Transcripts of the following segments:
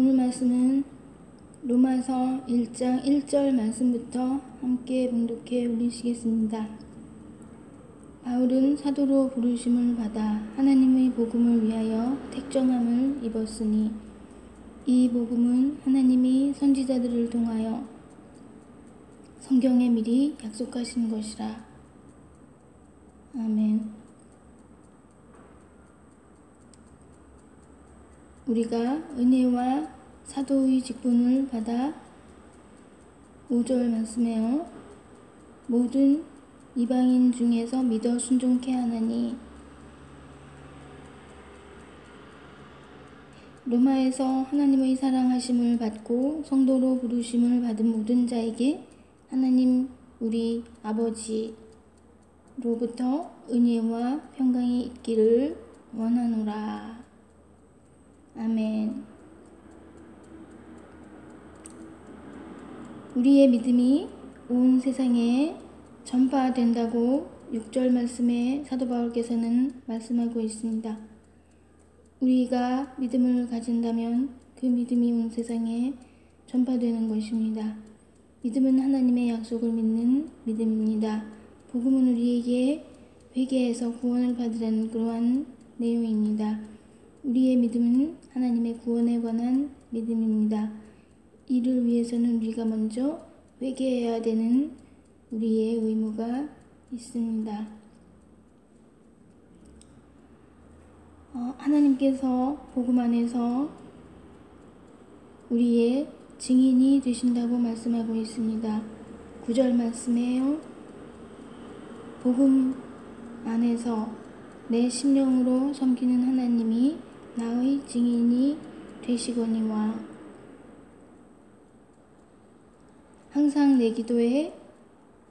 오늘 말씀은 로마서 1장 1절 말씀부터 함께 봉독해 올리시겠습니다. 바울은 사도로 부르심을 받아 하나님의 복음을 위하여 택정함을 입었으니 이 복음은 하나님이 선지자들을 통하여 성경에 미리 약속하신 것이라. 아멘. 우리가 은혜와 사도의 직분을 받아 5절 말씀에요. 모든 이방인 중에서 믿어 순종케 하나니 로마에서 하나님의 사랑하심을 받고 성도로 부르심을 받은 모든 자에게 하나님 우리 아버지로부터 은혜와 평강이 있기를 원하노라. 아멘. 우리의 믿음이 온 세상에 전파된다고 6절 말씀에 사도 바울께서는 말씀하고 있습니다. 우리가 믿음을 가진다면 그 믿음이 온 세상에 전파되는 것입니다. 믿음은 하나님의 약속을 믿는 믿음입니다. 복음은 우리에게 회개해서 구원을 받으라는 그러한 내용입니다. 우리의 믿음은 하나님의 구원에 관한 믿음입니다. 이를 위해서는 우리가 먼저 회개해야 되는 우리의 의무가 있습니다. 어, 하나님께서 복음 안에서 우리의 증인이 되신다고 말씀하고 있습니다. 9절 말씀에요. 복음 안에서 내 심령으로 섬기는 하나님이 나의 증인이 되시거니와 항상 내 기도에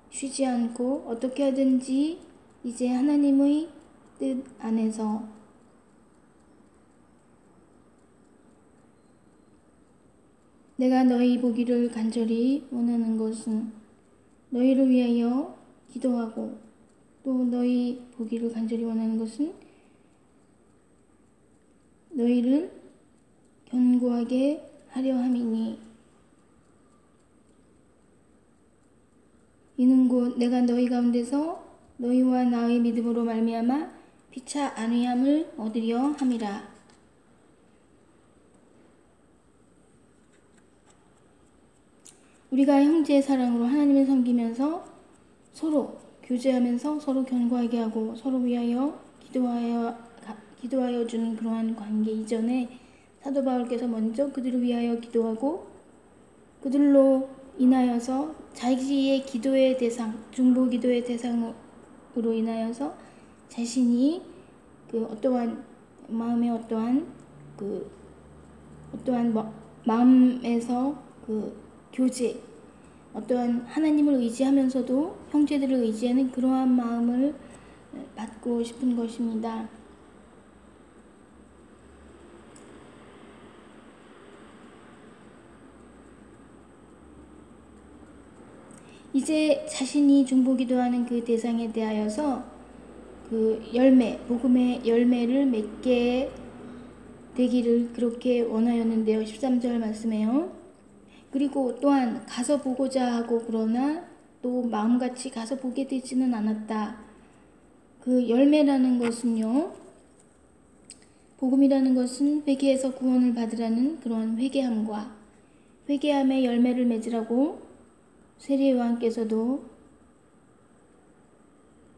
쉬지 않고 어떻게 하든지 이제 하나님의 뜻 안에서 내가 너희 보기를 간절히 원하는 것은 너희를 위하여 기도하고 또 너희 보기를 간절히 원하는 것은 너희를 견고하게 하려 함이니 이는 곧 내가 너희 가운데서 너희와 나의 믿음으로 말미암아 피차 안위함을 얻으려 함이라. 우리가 형제의 사랑으로 하나님을 섬기면서 서로 교제하면서 서로 견고하게 하고 서로 위하여 기도하여 기도하여 주는 그러한 관계 이전에 사도 바울께서 먼저 그들을 위하여 기도하고 그들로 인하여서 자기의 기도의 대상, 중보 기도의 대상으로 인하여서 자신이 그 어떠한 마음의 어떠한 그 어떠한 마음에서 그 교제, 어떠한 하나님을 의지하면서도 형제들을 의지하는 그러한 마음을 받고 싶은 것입니다. 이제 자신이 중보기도 하는 그 대상에 대하여서 그 열매, 복음의 열매를 맺게 되기를 그렇게 원하였는데요. 13절 말씀에요. 그리고 또한 가서 보고자 하고 그러나 또 마음같이 가서 보게 되지는 않았다. 그 열매라는 것은요. 복음이라는 것은 회개에서 구원을 받으라는 그런 회개함과 회개함의 열매를 맺으라고 세례요한께서도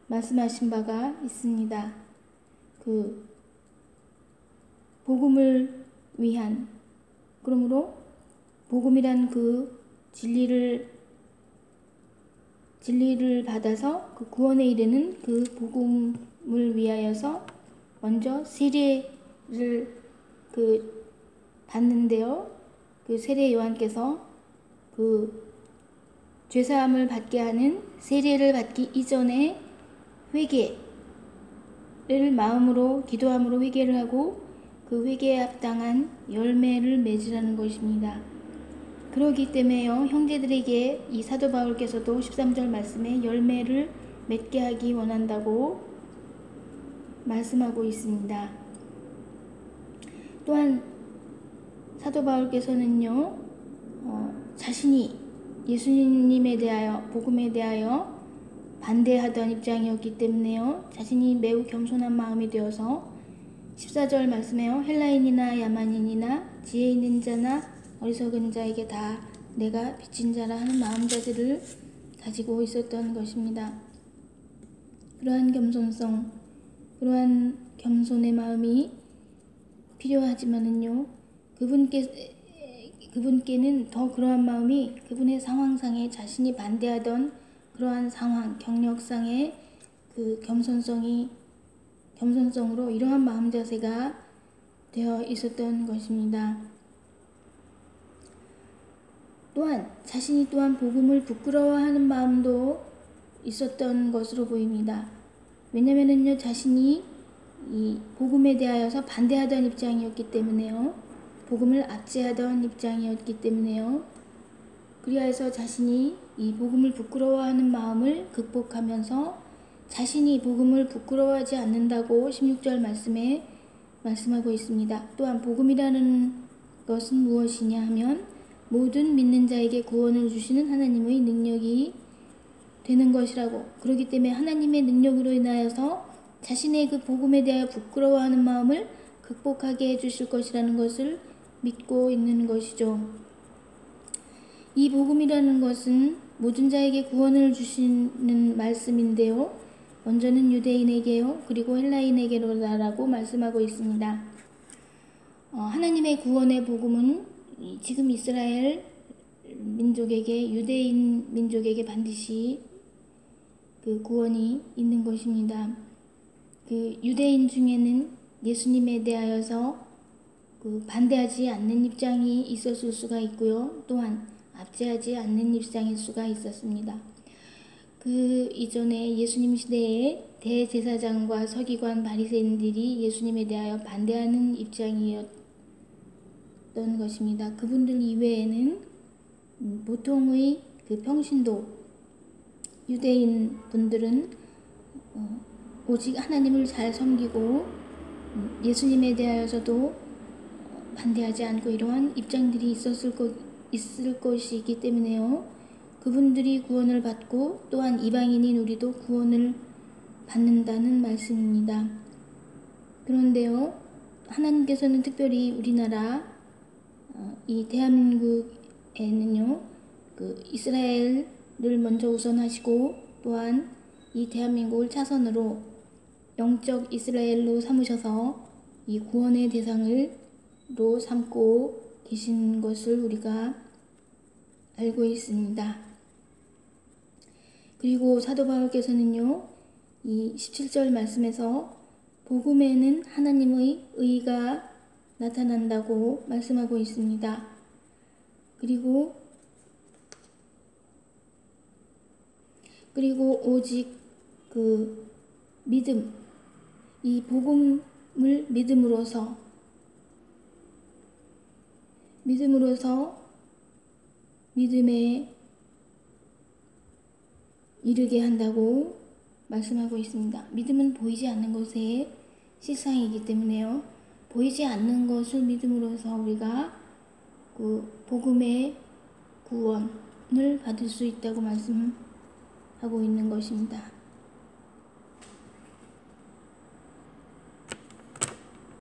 말씀하신 바가 있습니다. 그 복음을 위한 그러므로 복음이란 그 진리를 진리를 받아서 그 구원에 이르는 그 복음을 위하여서 먼저 세례를 그 받는데요. 그 세례 요한께서 그 죄사함을 받게 하는 세례를 받기 이전에 회개를 마음으로 기도함으로 회개를 하고 그 회개에 합당한 열매를 맺으라는 것입니다. 그러기 때문에요. 형제들에게 이 사도 바울께서도 13절 말씀에 열매를 맺게 하기 원한다고 말씀하고 있습니다. 또한 사도 바울께서는요, 어, 자신이 예수님에 대하여, 복음에 대하여 반대하던 입장이었기 때문에요, 자신이 매우 겸손한 마음이 되어서 14절 말씀에요, 헬라인이나 야만인이나 지혜 있는 자나 어리석은 자에게 다 내가 빚진 자라 하는 마음 자세를 가지고 있었던 것입니다. 그러한 겸손성, 그러한 겸손의 마음이 필요하지만은요, 그분께, 그분께는 더 그러한 마음이 그분의 상황상에 자신이 반대하던 그러한 상황, 경력상의 그 겸손성이, 겸손성으로 이러한 마음 자세가 되어 있었던 것입니다. 또한 자신이 또한 복음을 부끄러워하는 마음도 있었던 것으로 보입니다. 왜냐면은요, 자신이 이 복음에 대하여서 반대하던 입장이었기 때문에요. 복음을 압제하던 입장이었기 때문에요. 그리하여서 자신이 이 복음을 부끄러워하는 마음을 극복하면서 자신이 복음을 부끄러워하지 않는다고 16절 말씀에 말씀하고 있습니다. 또한 복음이라는 것은 무엇이냐 하면 모든 믿는 자에게 구원을 주시는 하나님의 능력이 되는 것이라고 그렇기 때문에 하나님의 능력으로 인하여서 자신의 그 복음에 대하여 부끄러워하는 마음을 극복하게 해주실 것이라는 것을 믿고 있는 것이죠. 이 복음이라는 것은 모든 자에게 구원을 주시는 말씀인데요. 먼저는 유대인에게요, 그리고 헬라인에게로다라고 말씀하고 있습니다. 어, 하나님의 구원의 복음은 지금 이스라엘 민족에게 유대인 민족에게 반드시 그 구원이 있는 것입니다. 그 유대인 중에는 예수님에 대하여서 그 반대하지 않는 입장이 있었을 수가 있고요. 또한 압제하지 않는 입장일 수가 있었습니다. 그 이전에 예수님 시대에 대제사장과 서기관 바리새인들이 예수님에 대하여 반대하는 입장이었던 것입니다. 그분들 이외에는 보통의 그 평신도 유대인 분들은 어, 오직 하나님을 잘 섬기고 음, 예수님에 대하여서도 반대하지 않고 이러한 입장들이 있었을 것, 있을 것이기 때문에요. 그분들이 구원을 받고 또한 이방인인 우리도 구원을 받는다는 말씀입니다. 그런데요, 하나님께서는 특별히 우리나라 어, 이 대한민국에는요, 그 이스라엘 늘 먼저 우선하시고 또한 이 대한민국을 차선으로 영적 이스라엘로 삼으셔서 이 구원의 대상을 로 삼고 계신 것을 우리가 알고 있습니다. 그리고 사도 바울께서는요, 이 17절 말씀에서 복음에는 하나님의 의가 나타난다고 말씀하고 있습니다. 그리고 그리고 오직 그 믿음, 이 복음을 믿음으로서, 믿음으로서 믿음에 이르게 한다고 말씀하고 있습니다. 믿음은 보이지 않는 것의 실상이기 때문에요. 보이지 않는 것을 믿음으로써 우리가 그 복음의 구원을 받을 수 있다고 말씀 하고 있는 것입니다.